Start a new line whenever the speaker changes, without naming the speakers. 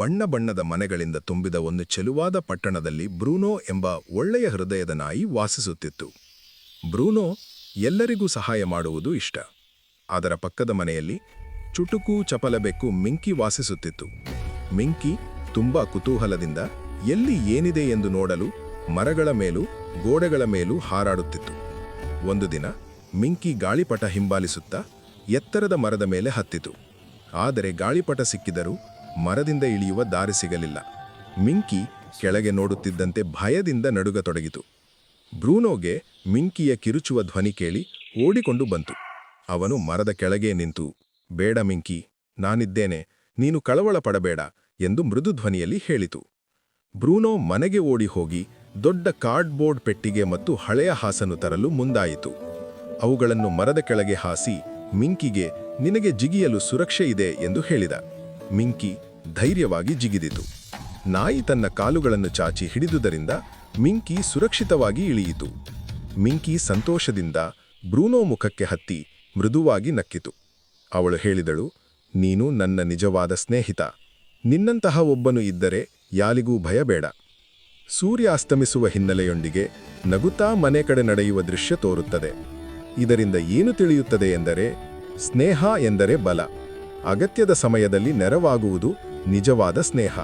ಬಣ್ಣ ಬಣ್ಣದ ಮನೆಗಳಿಂದ ತುಂಬಿದ ಒಂದು ಚೆಲುವಾದ ಪಟ್ಟಣದಲ್ಲಿ ಬ್ರೂನೋ ಎಂಬ ಒಳ್ಳೆಯ ಹೃದಯದ ನಾಯಿ ವಾಸಿಸುತ್ತಿತ್ತು. ಬ್ರೂನೋ ಎಲ್ಲರಿಗೂ ಸಹಾಯ ಮಾಡುವುದು ಇಷ್ಟ. ಅದರ ಪಕ್ಕದ ಮನೆಯಲ್ಲಿ ಚುಟುಕು, ಚಪಲಬೆಕ್ಕು ಮಿಂಕಿ ವಾಸಿಸುತ್ತಿತ್ತು. ಮಿಂಕಿ ತುಂಬಾ ಕುತೂಹಲದಿಂದ ಎಲ್ಲಿ ಏನಿದೆ ಎಂದು ನೋಡಲು ಮರಗಳ ಮೇಲೂ ಗೋಡೆಗಳ ಮೇಲೂ ಹಾರಾಡುತ್ತಿತ್ತು. ಒಂದು ದಿನ ಮಿಂಕಿ ಗಾಳಿಪಟ ಹಿಂಬಾಲಿಸುತ್ತಾ ಎತ್ತರದ ಮರದ ಮೇಲೆ ಹತ್ತಿತು. ಆದರೆ ಗಾಳಿಪಟ ಸಿಕ್ಕಿದರೂ ಮರದಿಂದ ಇಳಿಯುವ ದಾರಿ ಸಿಗಲಿಲ್ಲ. ಮಿಂಕಿ ಕೆಳಗೆ ನೋಡುತ್ತಿದ್ದಂತೆ ಭಯದಿಂದ ನಡುಗತೊಡಗಿತು. ಬ್ರೂನೋಗೆ ಮಿಂಕಿಯ ಕಿರುಚುವ ಧ್ವನಿ ಕೇಳಿ ಓಡಿಕೊಂಡು ಬಂತು. ಅವನು ಮರದ ಕೆಳಗೆ ನಿಂತು, ಬೇಡ ಮಿಂಕಿ, ನಾನಿದ್ದೇನೆ, ನೀನು ಕಳವಳ ಪಡಬೇಡ ಎಂದು ಮೃದು ಧ್ವನಿಯಲ್ಲಿ ಹೇಳಿತು. ಬ್ರೂನೋ ಮನೆಗೆ ಓಡಿ ಹೋಗಿ ದೊಡ್ಡ ಕಾರ್ಡ್ಬೋರ್ಡ್ ಪೆಟ್ಟಿಗೆ ಮತ್ತು ಹಳೆಯ ಹಾಸನ್ನು ತರಲು ಮುಂದಾಯಿತು. ಅವುಗಳನ್ನು ಮರದ ಕೆಳಗೆ ಹಾಸಿ ಮಿಂಕಿಗೆ, ನಿನಗೆ ಜಿಗಿಯಲು ಸುರಕ್ಷೆ ಇದೆ ಎಂದು ಹೇಳಿದ. ಮಿಂಕಿ ಧೈರ್ಯವಾಗಿ ಜಿಗಿದಿತು. ನಾಯಿ ತನ್ನ ಕಾಲುಗಳನ್ನು ಚಾಚಿ ಹಿಡಿದುದರಿಂದ ಮಿಂಕಿ ಸುರಕ್ಷಿತವಾಗಿ ಇಳಿಯಿತು. ಮಿಂಕಿ ಸಂತೋಷದಿಂದ ಬ್ರೂನೋ ಮುಖಕ್ಕೆ ಹತ್ತಿ ಮೃದುವಾಗಿ ನಕ್ಕಿತು. ಅವಳು ಹೇಳಿದಳು, ನೀನು ನನ್ನ ನಿಜವಾದ ಸ್ನೇಹಿತ. ನಿನ್ನಂತಹ ಒಬ್ಬನು ಇದ್ದರೆ ಯಾಲಿಗೂ ಭಯಬೇಡ. ಸೂರ್ಯ ಅಸ್ತಮಿಸುವ ಹಿನ್ನೆಲೆಯೊಂದಿಗೆ ನಗುತ್ತಾ ಮನೆ ಕಡೆ ನಡೆಯುವ ದೃಶ್ಯ ತೋರುತ್ತದೆ. ಇದರಿಂದ ಏನು ತಿಳಿಯುತ್ತದೆ ಎಂದರೆ, ಸ್ನೇಹ ಎಂದರೆ ಬಲ. ಅಗತ್ಯದ ಸಮಯದಲ್ಲಿ ನೆರವಾಗುವುದು ನಿಜವಾದ ಸ್ನೇಹ.